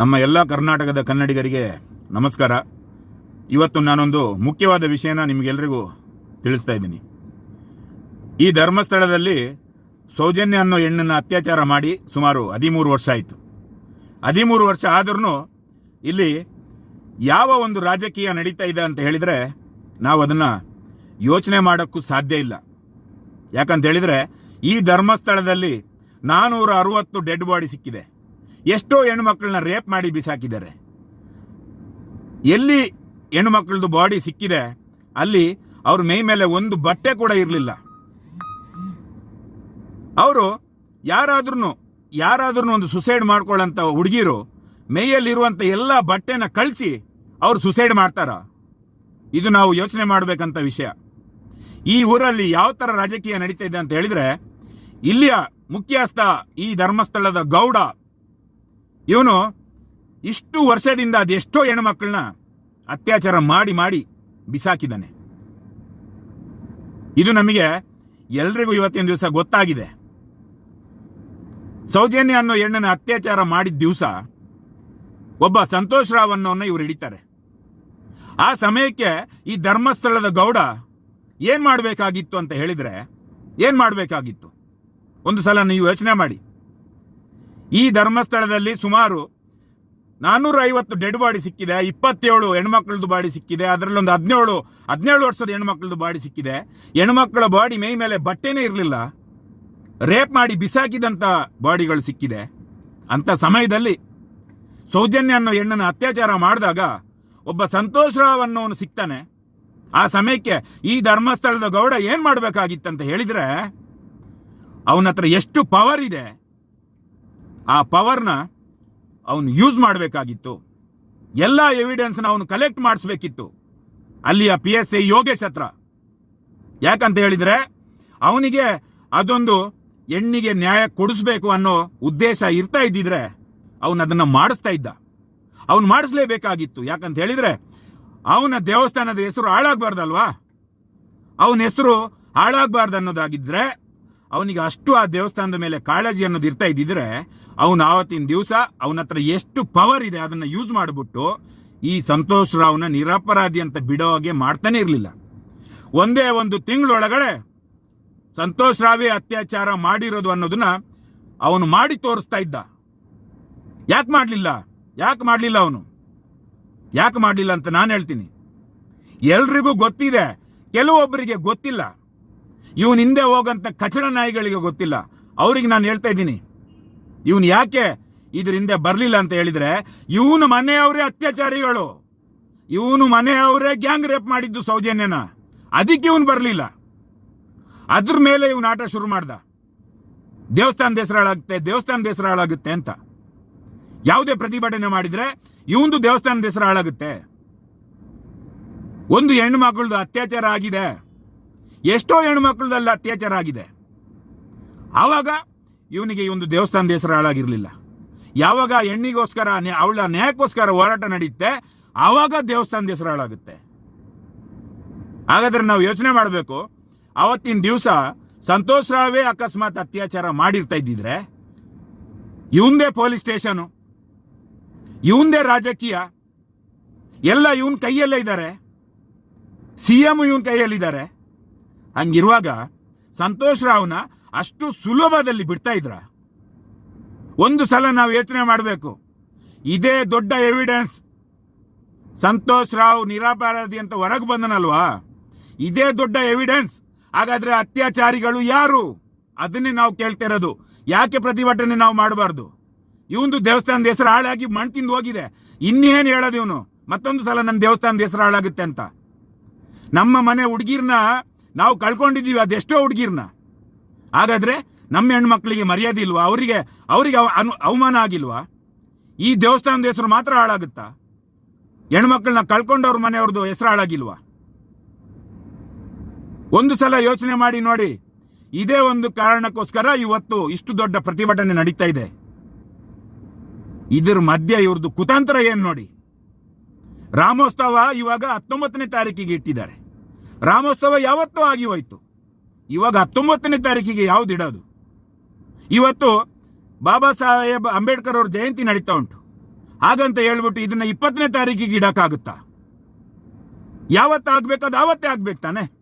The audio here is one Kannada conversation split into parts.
ನಮ್ಮ ಎಲ್ಲ ಕರ್ನಾಟಕದ ಕನ್ನಡಿಗರಿಗೆ ನಮಸ್ಕಾರ. ಇವತ್ತು ನಾನೊಂದು ಮುಖ್ಯವಾದ ವಿಷಯನ ನಿಮಗೆಲ್ಲರಿಗೂ ತಿಳಿಸ್ತಾ ಇದ್ದೀನಿ. ಈ ಧರ್ಮಸ್ಥಳದಲ್ಲಿ ಸೌಜನ್ಯ ಅನ್ನೋ ಹೆಣ್ಣನ್ನು ಅತ್ಯಾಚಾರ ಮಾಡಿ ಸುಮಾರು ಹದಿಮೂರು ವರ್ಷ ಆಯಿತು. ಹದಿಮೂರು ವರ್ಷ ಆದ್ರೂ ಇಲ್ಲಿ ಯಾವ ಒಂದು ರಾಜಕೀಯ ನಡೀತಾ ಇದೆ ಅಂತ ಹೇಳಿದರೆ ನಾವು ಅದನ್ನು ಯೋಚನೆ ಮಾಡೋಕ್ಕೂ ಸಾಧ್ಯ ಇಲ್ಲ. ಯಾಕಂತ ಹೇಳಿದರೆ ಈ ಧರ್ಮಸ್ಥಳದಲ್ಲಿ ನಾನೂರ ಅರವತ್ತು ಡೆಡ್ ಬಾಡಿ ಸಿಕ್ಕಿದೆ. ಎಷ್ಟೋ ಹೆಣ್ಮಕ್ಳನ್ನ ರೇಪ್ ಮಾಡಿ ಬಿಸಾಕಿದ್ದಾರೆ. ಎಲ್ಲಿ ಹೆಣ್ಮಕ್ಳದ್ದು ಬಾಡಿ ಸಿಕ್ಕಿದೆ, ಅಲ್ಲಿ ಅವ್ರ ಮೈ ಮೇಲೆ ಒಂದು ಬಟ್ಟೆ ಕೂಡ ಇರಲಿಲ್ಲ. ಅವರು ಯಾರಾದ್ರೂ ಯಾರಾದ್ರೂ ಒಂದು ಸುಸೈಡ್ ಮಾಡ್ಕೊಳ್ಳೋಂಥ ಹುಡುಗಿರು ಮೈಯಲ್ಲಿರುವಂಥ ಎಲ್ಲ ಬಟ್ಟೆನ ಕಳಿಸಿ ಅವ್ರು ಸುಸೈಡ್ ಮಾಡ್ತಾರ. ಇದು ನಾವು ಯೋಚನೆ ಮಾಡಬೇಕಂತ ವಿಷಯ. ಈ ಊರಲ್ಲಿ ಯಾವ ಥರ ರಾಜಕೀಯ ನಡೀತಾ ಇದೆ ಅಂತ ಹೇಳಿದ್ರೆ, ಇಲ್ಲಿಯ ಮುಖ್ಯಸ್ಥ ಈ ಧರ್ಮಸ್ಥಳದ ಗೌಡ ಇವನು ಇಷ್ಟು ವರ್ಷದಿಂದ ಅದೆಷ್ಟೋ ಹೆಣ್ಮಕ್ಳನ್ನ ಅತ್ಯಾಚಾರ ಮಾಡಿ ಮಾಡಿ ಬಿಸಾಕಿದ್ದಾನೆ. ಇದು ನಮಗೆ ಎಲ್ರಿಗೂ ಇವತ್ತಿನ ದಿವಸ ಗೊತ್ತಾಗಿದೆ. ಸೌಜನ್ಯ ಅನ್ನೋ ಹೆಣ್ಣನ್ನು ಅತ್ಯಾಚಾರ ಮಾಡಿದ ದಿವಸ ಒಬ್ಬ ಸಂತೋಷ್ ರಾವ್ ಅನ್ನೋನ್ನ ಇವ್ರು ಹಿಡಿತಾರೆ. ಆ ಸಮಯಕ್ಕೆ ಈ ಧರ್ಮಸ್ಥಳದ ಗೌಡ ಏನು ಮಾಡಬೇಕಾಗಿತ್ತು ಅಂತ ಹೇಳಿದ್ರೆ ಏನು ಮಾಡಬೇಕಾಗಿತ್ತು? ಒಂದು ಸಲ ನೀವು ಯೋಚನೆ ಮಾಡಿ. ಈ ಧರ್ಮಸ್ಥಳದಲ್ಲಿ ಸುಮಾರು ನಾನ್ನೂರ ಐವತ್ತು ಡೆಡ್ ಬಾಡಿ ಸಿಕ್ಕಿದೆ, ಇಪ್ಪತ್ತೇಳು ಹೆಣ್ಮಕ್ಳದ್ದು ಬಾಡಿ ಸಿಕ್ಕಿದೆ, ಅದರಲ್ಲೊಂದು ಹದಿನೇಳು ಹದಿನೇಳು ವರ್ಷದ ಹೆಣ್ಮಕ್ಳದ್ದು ಬಾಡಿ ಸಿಕ್ಕಿದೆ. ಹೆಣ್ಮಕ್ಳ ಬಾಡಿ ಮೈ ಮೇಲೆ ಬಟ್ಟೆನೇ ಇರಲಿಲ್ಲ. ರೇಪ್ ಮಾಡಿ ಬಿಸಾಕಿದಂಥ ಬಾಡಿಗಳು ಸಿಕ್ಕಿದೆ. ಅಂಥ ಸಮಯದಲ್ಲಿ ಸೌಜನ್ಯ ಅನ್ನೋ ಹೆಣ್ಣನ್ನು ಅತ್ಯಾಚಾರ ಮಾಡಿದಾಗ ಒಬ್ಬ ಸಂತೋಷ್ ರಾವ್ ಅನ್ನೋನು ಸಿಗ್ತಾನೆ ಆ ಸಮಯಕ್ಕೆ ಈ ಧರ್ಮಸ್ಥಳದ ಗೌಡ ಏನು ಮಾಡಬೇಕಾಗಿತ್ತಂತ ಹೇಳಿದರೆ ಅವನ ಹತ್ರ ಎಷ್ಟು ಪವರ್ ಇದೆ ಆ ಪವರ್ನ ಅವನು ಯೂಸ್ ಮಾಡಬೇಕಾಗಿತ್ತು. ಎಲ್ಲ ಎವಿಡೆನ್ಸ್ನ ಅವನು ಕಲೆಕ್ಟ್ ಮಾಡಿಸ್ಬೇಕಿತ್ತು. ಅಲ್ಲಿಯ ಪಿ ಎಸ್ ಐ ಯೋಗೇಶ್ ಹತ್ರ. ಯಾಕಂತ ಹೇಳಿದ್ರೆ, ಅವನಿಗೆ ಅದೊಂದು ಹೆಣ್ಣಿಗೆ ನ್ಯಾಯ ಕೊಡಿಸ್ಬೇಕು ಅನ್ನೋ ಉದ್ದೇಶ ಇರ್ತಾ ಇದ್ದಿದ್ರೆ ಅವನು ಅದನ್ನ ಮಾಡಿಸ್ತಾ ಇದ್ದ. ಅವನು ಮಾಡಿಸ್ಲೇಬೇಕಾಗಿತ್ತು. ಯಾಕಂತ ಹೇಳಿದ್ರೆ, ಅವನ ದೇವಸ್ಥಾನದ ಹೆಸರು ಹಾಳಾಗಬಾರ್ದಲ್ವಾ? ಅವನ ಹೆಸರು ಹಾಳಾಗಬಾರ್ದು ಅನ್ನೋದಾಗಿದ್ರೆ ಅವನಿಗೆ ಅಷ್ಟು ಆ ದೇವಸ್ಥಾನದ ಮೇಲೆ ಕಾಳಜಿ ಅನ್ನೋದು ಇರ್ತಾ ಇದ್ದಿದ್ರೆ ಅವನು ಆವತ್ತಿನ ದಿವಸ ಅವನ ಹತ್ರ ಎಷ್ಟು ಪವರ್ ಇದೆ ಅದನ್ನ ಯೂಸ್ ಮಾಡಿಬಿಟ್ಟು ಈ ಸಂತೋಷ್ ರಾವ್ನ ನಿರಪರಾಧಿ ಅಂತ ಬಿಡೋ ಹಾಗೆ ಮಾಡ್ತಾನೆ ಇರಲಿಲ್ಲ. ಒಂದೇ ಒಂದು ತಿಂಗಳೊಳಗಡೆ ಸಂತೋಷ್ ರಾವೇ ಅತ್ಯಾಚಾರ ಮಾಡಿರೋದು ಅನ್ನೋದನ್ನ ಅವನು ಮಾಡಿ ತೋರಿಸ್ತಾ ಇದ್ದ. ಯಾಕೆ ಮಾಡಲಿಲ್ಲ? ಯಾಕೆ ಮಾಡಲಿಲ್ಲ ಅವನು? ಯಾಕೆ ಮಾಡಲಿಲ್ಲ ಅಂತ ನಾನು ಹೇಳ್ತೀನಿ. ಎಲ್ರಿಗೂ ಗೊತ್ತಿದೆ ಕೆಲವೊಬ್ಬರಿಗೆ ಗೊತ್ತಿಲ್ಲ. ಇವನ ಹಿಂದೆ ಹೋಗಂತ ಕಚಡ ನಾಯಿಗಳಿಗೆ ಗೊತ್ತಿಲ್ಲ. ಅವ್ರಿಗೆ ನಾನು ಹೇಳ್ತಾ ಇದ್ದೀನಿ. ಇವನು ಯಾಕೆ ಇದರಿಂದ ಬರಲಿಲ್ಲ ಅಂತ ಹೇಳಿದ್ರೆ, ಇವನು ಮನೆಯವರೇ ಅತ್ಯಾಚಾರಿಗಳು. ಇವನು ಮನೆಯವರೇ ಗ್ಯಾಂಗ್ ರೇಪ್ ಮಾಡಿದ್ದು ಸೌಜನ್ಯನ. ಅದಕ್ಕೆ ಇವನು ಬರಲಿಲ್ಲ. ಅದ್ರ ಮೇಲೆ ಇವನು ಆಟ ಶುರು ಮಾಡ್ದ. ದೇವಸ್ಥಾನದ ಹೆಸರಾಳಾಗುತ್ತೆ ದೇವಸ್ಥಾನದ ಹೆಸರಾಳಾಗುತ್ತೆ ಅಂತ. ಯಾವುದೇ ಪ್ರತಿಭಟನೆ ಮಾಡಿದ್ರೆ ಇವಂದು ದೇವಸ್ಥಾನದ ಹೆಸರು ಹಾಳಾಗುತ್ತೆ ಒಂದು ಹೆಣ್ಣು ಮಕ್ಕಳದು ಅತ್ಯಾಚಾರ ಆಗಿದೆ. ಎಷ್ಟೋ ಹೆಣ್ಣು ಮಕ್ಕಳದಲ್ಲ ಅತ್ಯಾಚಾರ ಆಗಿದೆ. ಆವಾಗ ಇವನಿಗೆ ಈ ಒಂದು ದೇವಸ್ಥಾನದ ಹೆಸರು ಹಾಳಾಗಿರಲಿಲ್ಲ. ಯಾವಾಗ ಹೆಣ್ಣಿಗೋಸ್ಕರ ಅವಳ ನ್ಯಾಯಕ್ಕೋಸ್ಕರ ಹೋರಾಟ ನಡೆಯುತ್ತೆ ಆವಾಗ ದೇವಸ್ಥಾನದ ಹೆಸರು ಹಾಳಾಗುತ್ತೆ. ಹಾಗಾದ್ರೆ ನಾವು ಯೋಚನೆ ಮಾಡಬೇಕು, ಅವತ್ತಿನ ದಿವಸ ಸಂತೋಷ್ ರಾವೇ ಅಕಸ್ಮಾತ್ ಅತ್ಯಾಚಾರ ಮಾಡಿರ್ತಾ ಇದ್ದಿದ್ರೆ ಇವಂದೇ ಪೊಲೀಸ್ ಸ್ಟೇಷನು ಇವಂದೇ ರಾಜಕೀಯ, ಎಲ್ಲ ಇವನ್ ಕೈಯಲ್ಲೇ ಇದ್ದಾರೆ ಸಿ ಎಂ ಇವನ್ ಕೈಯಲ್ಲಿದ್ದಾರೆ. ಹಂಗಿರುವಾಗ ಸಂತೋಷ್ ರಾವ್ನ ಅಷ್ಟು ಸುಲಭದಲ್ಲಿ ಬಿಡ್ತಾ ಇದ್ರ. ಒಂದು ಸಲ ನಾವು ಯೋಚನೆ ಮಾಡಬೇಕು. ಇದೇ ದೊಡ್ಡ ಎವಿಡೆನ್ಸ್ ಸಂತೋಷ್ ರಾವ್ ನಿರಾಪರಾಧಿ ಅಂತ ಹೊರಗೆ ಬಂದನಲ್ವಾ? ಇದೇ ದೊಡ್ಡ ಎವಿಡೆನ್ಸ್ ಹಾಗಾದ್ರೆ ಅತ್ಯಾಚಾರಿಗಳು ಯಾರು? ಅದನ್ನೇ ನಾವು ಕೇಳ್ತಾ ಯಾಕೆ ಪ್ರತಿಭಟನೆ ನಾವು ಮಾಡಬಾರ್ದು? ಇವಂದು ದೇವಸ್ಥಾನದ ಹೆಸರು ಹಾಳಾಗಿ ಮಣ್ ತಿಂದು ಹೋಗಿದೆ. ಇನ್ನೇನು ಹೇಳೋದು ಇವನು? ಮತ್ತೊಂದು ಸಲ ನನ್ನ ದೇವಸ್ಥಾನದ ಹೆಸರು ಹಾಳಾಗುತ್ತೆ ಅಂತ. ನಮ್ಮ ಮನೆ ಹುಡುಗಿರ್ನ ನಾವು ಕಳ್ಕೊಂಡಿದ್ದೀವಿ, ಅದೆಷ್ಟೋ ಹುಡುಗಿರ್ನ. ಹಾಗಾದ್ರೆ ನಮ್ಮ ಹೆಣ್ಮಕ್ಳಿಗೆ ಮರ್ಯಾದೆ ಇಲ್ವಾ? ಅವರಿಗೆ ಅವರಿಗೆ ಅವ- ಅನು ಅವಮಾನ ಆಗಿಲ್ವಾ? ಈ ದೇವಸ್ಥಾನದ ಹೆಸರು ಮಾತ್ರ ಹಾಳಾಗುತ್ತಾ? ಹೆಣ್ಮಕ್ಳನ್ನ ಕಳ್ಕೊಂಡವ್ರ ಮನೆಯವ್ರದ್ದು ಹೆಸರು ಹಾಳಾಗಿಲ್ವಾ? ಒಂದು ಸಲ ಯೋಚನೆ ಮಾಡಿ ನೋಡಿ. ಇದೇ ಒಂದು ಕಾರಣಕ್ಕೋಸ್ಕರ ಇವತ್ತು ಇಷ್ಟು ದೊಡ್ಡ ಪ್ರತಿಭಟನೆ ನಡೀತಾ ಇದೆ. ಇದ್ರ ಮಧ್ಯೆ ಇವ್ರದ್ದು ಕುತಾಂತರ ಏನ್ ನೋಡಿ? ರಾಮೋತ್ಸವ ಇವಾಗ ಹತ್ತೊಂಬತ್ತನೇ ತಾರೀಕಿಗೆ ಇಟ್ಟಿದ್ದಾರೆ. ರಾಮೋತ್ಸವ ಯಾವತ್ತೂ ಆಗಿ ಹೋಯ್ತು. ಇವಾಗ ಹತ್ತೊಂಬತ್ತನೇ ತಾರೀಕಿಗೆ ಯಾವ್ದು ಇಡೋದು? ಇವತ್ತು ಬಾಬಾ ಸಾಹೇಬ್ ಅಂಬೇಡ್ಕರ್ ಅವ್ರ ಜಯಂತಿ ನಡೀತಾ ಉಂಟು. ಹಾಗಂತ ಹೇಳ್ಬಿಟ್ಟು ಇದನ್ನ ಇಪ್ಪತ್ತನೇ ತಾರೀಕಿಗೆ ಇಡಕ್ಕಾಗುತ್ತಾ? ಯಾವತ್ತು ಆಗ್ಬೇಕು ಅದು ಆವತ್ತೇ ಆಗ್ಬೇಕು ತಾನೆ?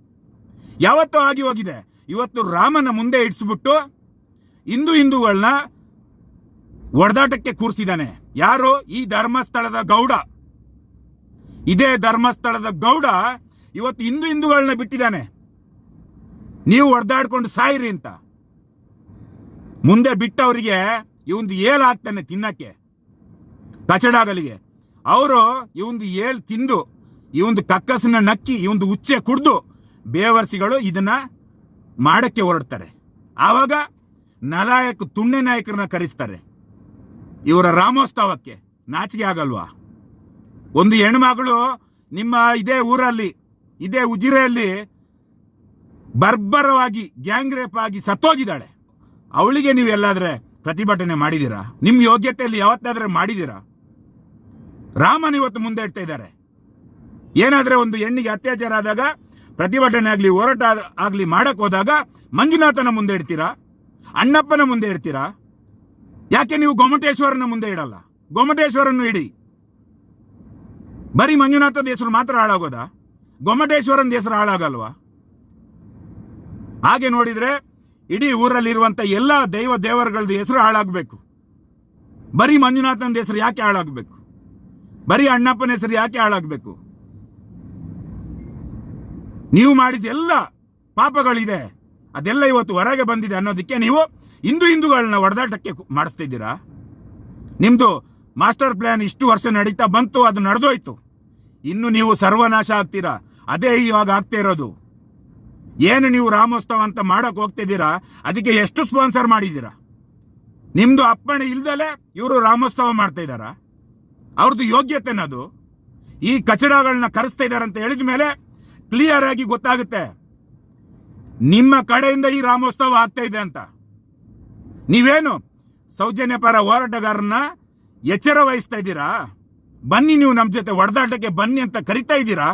ಯಾವತ್ತು ಆಗಿ ಹೋಗಿದೆ. ಇವತ್ತು ರಾಮನ ಮುಂದೆ ಇಡಿಸ್ಬಿಟ್ಟು ಹಿಂದೂ ಹಿಂದೂಗಳನ್ನ ಒಡೆದಾಟಕ್ಕೆ ಕೂರಿಸಿದ್ದಾನೆ ಯಾರು? ಈ ಧರ್ಮಸ್ಥಳದ ಗೌಡ. ಇದೇ ಧರ್ಮಸ್ಥಳದ ಗೌಡ ಇವತ್ತು ಹಿಂದೂ ಹಿಂದೂಗಳನ್ನ ಬಿಟ್ಟಿದ್ದಾನೆ ನೀವು ಹೊಡೆದಾಡ್ಕೊಂಡು ಸಾಯಿರಿ ಅಂತ. ಮುಂದೆ ಬಿಟ್ಟವರಿಗೆ ಇವಂದು ಏಲ್ ಹಾಕ್ತಾನೆ ತಿನ್ನಕ್ಕೆ. ಕಚಡಾಗಲಿಗೆ. ಅವರು ಇವಂದು ಏಲ್ ತಿಂದು, ಇವಂದು ಕಕ್ಕಸನ್ನ ನಕ್ಕಿ, ಇವಂದು ಉಚ್ಚೆ ಕುಡ್ದು ಬೇವರ್ಸಿಗಳು ಇದನ್ನ ಮಾಡಕ್ಕೆ ಹೊರಡ್ತಾರೆ. ಆವಾಗ ನಲಾಯಕ ತುಣ್ಣೆ ನಾಯಕರನ್ನ ಕರೆಸ್ತಾರೆ. ಇವರ ರಾಮೋತ್ಸವಕ್ಕೆ ನಾಚಿಕೆ ಆಗಲ್ವಾ? ಒಂದು ಹೆಣ್ಮಗಳು ನಿಮ್ಮ ಇದೇ ಊರಲ್ಲಿ, ಇದೇ ಉಜಿರೆಯಲ್ಲಿ ಬರ್ಬರವಾಗಿ ಗ್ಯಾಂಗ್ ರೇಪ್ ಆಗಿ ಸತ್ತೋಗಿದ್ದಾಳೆ. ಅವಳಿಗೆ ನೀವು ಎಲ್ಲಾದ್ರೆ ಪ್ರತಿಭಟನೆ ಮಾಡಿದ್ದೀರಾ? ನಿಮ್ಮ ಯೋಗ್ಯತೆಯಲ್ಲಿ ಯಾವತ್ತಾದ್ರೆ ಮಾಡಿದ್ದೀರಾ? ರಾಮನ್ ಇವತ್ತು ಮುಂದೆ ಇಡ್ತಾ ಇದ್ದಾರೆ. ಏನಾದ್ರೆ ಒಂದು ಹೆಣ್ಣಿಗೆ ಅತ್ಯಾಚಾರ ಆದಾಗ, ಪ್ರತಿಭಟನೆ ಆಗಲಿ, ಹೋರಾಟ ಆಗಲಿ ಮಾಡಕ್ ಹೋದಾಗ, ಮಂಜುನಾಥನ ಮುಂದೆ ಇಡ್ತೀರಾ? ಅಣ್ಣಪ್ಪನ ಮುಂದೆ ಇಡ್ತೀರಾ? ಯಾಕೆ ನೀವು ಗೊಮಟೇಶ್ವರನ ಮುಂದೆ ಇಡಲ್ಲ? ಗೊಮಟೇಶ್ವರನ್ನು ಇಡಿ. ಬರೀ ಮಂಜುನಾಥದ ಹೆಸರು ಮಾತ್ರ ಹಾಳಾಗೋದಾ? ಗೊಮಟೇಶ್ವರನ ಹೆಸರು ಹಾಳಾಗಲ್ವಾ? ಹಾಗೆ ನೋಡಿದ್ರೆ ಇಡೀ ಊರಲ್ಲಿರುವಂತ ಎಲ್ಲ ದೈವ ದೇವರುಗಳ ಹೆಸರು ಹಾಳಾಗಬೇಕು. ಬರೀ ಮಂಜುನಾಥನ ಹೆಸರು ಯಾಕೆ ಹಾಳಾಗಬೇಕು? ಬರೀ ಅಣ್ಣಪ್ಪನ ಹೆಸರು ಯಾಕೆ ಹಾಳಾಗಬೇಕು? ನೀವು ಮಾಡಿದ ಎಲ್ಲ ಪಾಪಗಳಿದೆ. ಅದೆಲ್ಲ ಇವತ್ತು ಹೊರಗೆ ಬಂದಿದೆ ಅನ್ನೋದಕ್ಕೆ ನೀವು ಹಿಂದೂ ಹಿಂದೂಗಳನ್ನ ಒಡೆದಾಟಕ್ಕೆ ಮಾಡಿಸ್ತಿದ್ದೀರಾ ನಿಮ್ದು ಮಾಸ್ಟರ್ ಪ್ಲಾನ್ ಇಷ್ಟು ವರ್ಷ ನಡೀತಾ ಬಂತು, ಅದು ನಡೆದೋಯ್ತು. ಇನ್ನು ನೀವು ಸರ್ವನಾಶ ಆಗ್ತೀರಾ? ಅದೇ ಇವಾಗ ಆಗ್ತಾ ಇರೋದು. ಏನು ನೀವು ರಾಮೋತ್ಸವ ಅಂತ ಮಾಡೋಕೆ ಹೋಗ್ತಿದ್ದೀರಾ? ಅದಕ್ಕೆ ಎಷ್ಟು ಸ್ಪಾನ್ಸರ್ ಮಾಡಿದ್ದೀರಾ? ನಿಮ್ಮದು ಅಪ್ಪಣೆ ಇಲ್ದಲೆ ಇವರು ರಾಮೋತ್ಸವ ಮಾಡ್ತಾ ಇದ್ದಾರಾ? ಅವ್ರದ್ದು ಯೋಗ್ಯತೆನದು ಈ ಕಚಡಗಳನ್ನ ಕರೆಸ್ತಾ ಇದ್ದಾರೆ ಅಂತ ಹೇಳಿದ ಮೇಲೆ ಕ್ಲಿಯರ್ ಆಗಿ ಗೊತ್ತಾಗುತ್ತೆ. ನಿಮ್ಮ ಕಡೆಯಿಂದ ಈ ರಾಮೋತ್ಸವ ಆಗ್ತಾ ಇದೆ ಅಂತ. ನೀವೇನು ಸೌಜನ್ಯ ಪರ ಹೋರಾಟಗಾರನ್ನ ಎಚ್ಚರ ವಹಿಸ್ತಾ ಇದ್ದೀರಾ? ಬನ್ನಿ ನೀವು ನಮ್ಮ ಜೊತೆ ಹೊಡೆದಾಟಕ್ಕೆ ಬನ್ನಿ ಅಂತ ಕರಿತಾ ಇದ್ದೀರಾ?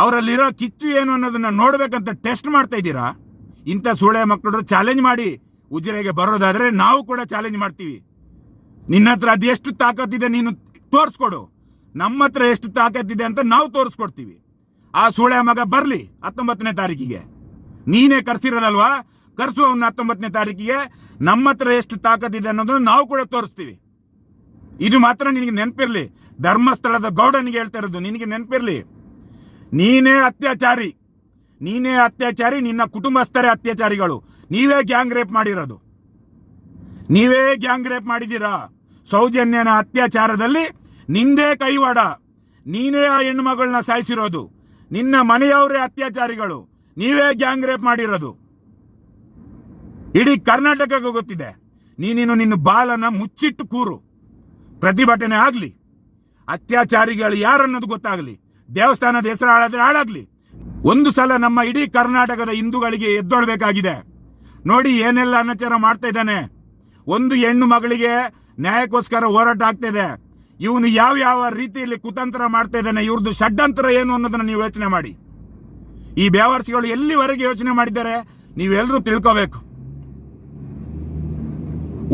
ಅವರಲ್ಲಿರೋ ಕಿಚ್ಚು ಏನು ಅನ್ನೋದನ್ನ ನೋಡ್ಬೇಕಂತ ಟೆಸ್ಟ್ ಮಾಡ್ತಾ ಇದ್ದೀರಾ? ಇಂಥ ಸೂಳೆ ಮಕ್ಕಳು ಚಾಲೆಂಜ್ ಮಾಡಿ ಉಜಿರೆಗೆ ಬರೋದಾದ್ರೆ ನಾವು ಕೂಡ ಚಾಲೆಂಜ್ ಮಾಡ್ತೀವಿ. ನಿನ್ನ ಹತ್ರ ಅದೆಷ್ಟು ತಾಕತ್ತಿದೆ ನೀನು ತೋರಿಸ್ಕೊಡು. ನಮ್ಮ ಹತ್ರ ಎಷ್ಟು ತಾಕತ್ತಿದೆ ಅಂತ ನಾವು ತೋರಿಸ್ಕೊಡ್ತೀವಿ. ಆ ಸೂಳೆ ಮಗ ಬರಲಿ ಹತ್ತೊಂಬತ್ತನೇ ತಾರೀಕಿಗೆ. ನೀನೇ ಕರ್ಸಿರೋದಲ್ವಾ? ಕರ್ಸು ಅವನ್ನ ಹತ್ತೊಂಬತ್ತನೇ ತಾರೀಕಿಗೆ. ನಮ್ಮ ಹತ್ರ ಎಷ್ಟು ತಾಕತ್ತಿದೆ ಅನ್ನೋದನ್ನು ನಾವು ಕೂಡ ತೋರಿಸ್ತೀವಿ. ಇದು ಮಾತ್ರ ನಿನಗೆ ನೆನಪಿರ್ಲಿ. ಧರ್ಮಸ್ಥಳದ ಗೌಡನಿಗೆ ಹೇಳ್ತಾ ಇರೋದು, ನಿನಗೆ ನೆನಪಿರ್ಲಿ. ನೀನೇ ಅತ್ಯಾಚಾರಿ. ನೀನೇ ಅತ್ಯಾಚಾರಿ, ನಿನ್ನ ಕುಟುಂಬಸ್ಥರೇ ಅತ್ಯಾಚಾರಿಗಳು. ನೀವೇ ಗ್ಯಾಂಗ್ ರೇಪ್ ಮಾಡಿರೋದು. ನೀವೇ ಗ್ಯಾಂಗ್ ರೇಪ್ ಮಾಡಿದ್ದೀರಾ? ಸೌಜನ್ಯನ ಅತ್ಯಾಚಾರದಲ್ಲಿ ನಿಂದೇ ಕೈವಾಡ. ನೀನೇ ಆ ಹೆಣ್ಣುಮಗಳನ್ನ ಸಾಯಿಸಿರೋದು. ನಿನ್ನ ಮನೆಯವರೇ ಅತ್ಯಾಚಾರಿಗಳು. ನೀವೇ ಗ್ಯಾಂಗ್ ರೇಪ್ ಮಾಡಿರೋದು. ಇಡೀ ಕರ್ನಾಟಕಕ್ಕೆ ಗೊತ್ತಿದೆ. ನೀನೇನು ನಿನ್ನ ಬಾಲನ ಮುಚ್ಚಿಟ್ಟು ಕೂರು. ಪ್ರತಿಭಟನೆ ಆಗಲಿ. ಅತ್ಯಾಚಾರಿಗಳು ಯಾರನ್ನೋದು ಗೊತ್ತಾಗಲಿ. ದೇವಸ್ಥಾನದ ಹೆಸರು ಹಾಳಾದ್ರೆ ಹಾಳಾಗ್ಲಿ. ಒಂದು ಸಲ ನಮ್ಮ ಇಡೀ ಕರ್ನಾಟಕದ ಹಿಂದೂಗಳಿಗೆ ಎದ್ದೊಳ್ಬೇಕಾಗಿದೆ. ನೋಡಿ ಏನೆಲ್ಲ ಅನಾಚಾರ ಮಾಡ್ತಾ ಇದ್ದಾನೆ. ಒಂದು ಹೆಣ್ಣು ಮಗಳಿಗೆ ನ್ಯಾಯಕ್ಕೋಸ್ಕರ ಹೋರಾಟ ಆಗ್ತಾ ಇವನು ಯಾವ ಯಾವ ರೀತಿಯಲ್ಲಿ ಕುತಂತ್ರ ಮಾಡ್ತಾ ಇದ್ದಾನೆ, ಇವ್ರದ್ದು ಷಡ್ಯಂತರ ಏನು ಅನ್ನೋದನ್ನ ನೀವು ಯೋಚನೆ ಮಾಡಿ. ಈ ಬೇವರ್ಸಿಗಳು ಎಲ್ಲಿವರೆಗೆ ಯೋಚನೆ ಮಾಡಿದ್ದಾರೆ ನೀವೆಲ್ಲರೂ ತಿಳ್ಕೋಬೇಕು.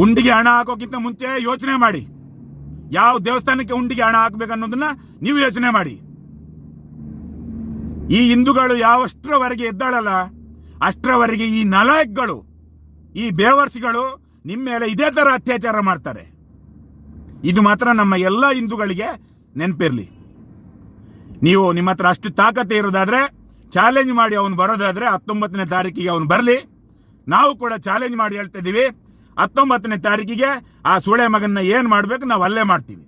ಉಂಡಿಗೆ ಹಣ ಹಾಕೋಕ್ಕಿಂತ ಮುಂಚೆ ಯೋಚನೆ ಮಾಡಿ. ಯಾವ ದೇವಸ್ಥಾನಕ್ಕೆ ಉಂಡಿಗೆ ಹಣ ಹಾಕ್ಬೇಕು ಅನ್ನೋದನ್ನ ನೀವು ಯೋಚನೆ ಮಾಡಿ. ಈ ಹಿಂದೂಗಳು ಯಾವಷ್ಟರವರೆಗೆ ಎದ್ದಾಳಲ್ಲ? ಅಷ್ಟರವರೆಗೆ ಈ ನಲಾಯಕ್ಗಳು, ಈ ಬೇವರ್ಸ್ಗಳು ನಿಮ್ಮ ಮೇಲೆ ಇದೇ ತರ ಅತ್ಯಾಚಾರ ಮಾಡ್ತಾರೆ. ಇದು ಮಾತ್ರ ನಮ್ಮ ಎಲ್ಲ ಹಿಂದೂಗಳಿಗೆ ನೆನಪಿರ್ಲಿ. ನೀವು ನಿಮ್ಮ ಹತ್ರ ಅಷ್ಟು ತಾಕತ್ತೆ ಇರೋದಾದ್ರೆ ಚಾಲೆಂಜ್ ಮಾಡಿ ಅವನು ಬರೋದಾದ್ರೆ ಹತ್ತೊಂಬತ್ತನೇ ತಾರೀಕಿಗೆ ಅವನು ಬರಲಿ. ನಾವು ಕೂಡ ಚಾಲೆಂಜ್ ಮಾಡಿ ಹೇಳ್ತಾ ಇದ್ದೀವಿ ಹತ್ತೊಂಬತ್ತನೇ ತಾರೀಕಿಗೆ ಆ ಸುಳೆ ಮಗನ್ನ ಏನು ಮಾಡ್ಬೇಕು ನಾವು ಅಲ್ಲೇ ಮಾಡ್ತೀವಿ.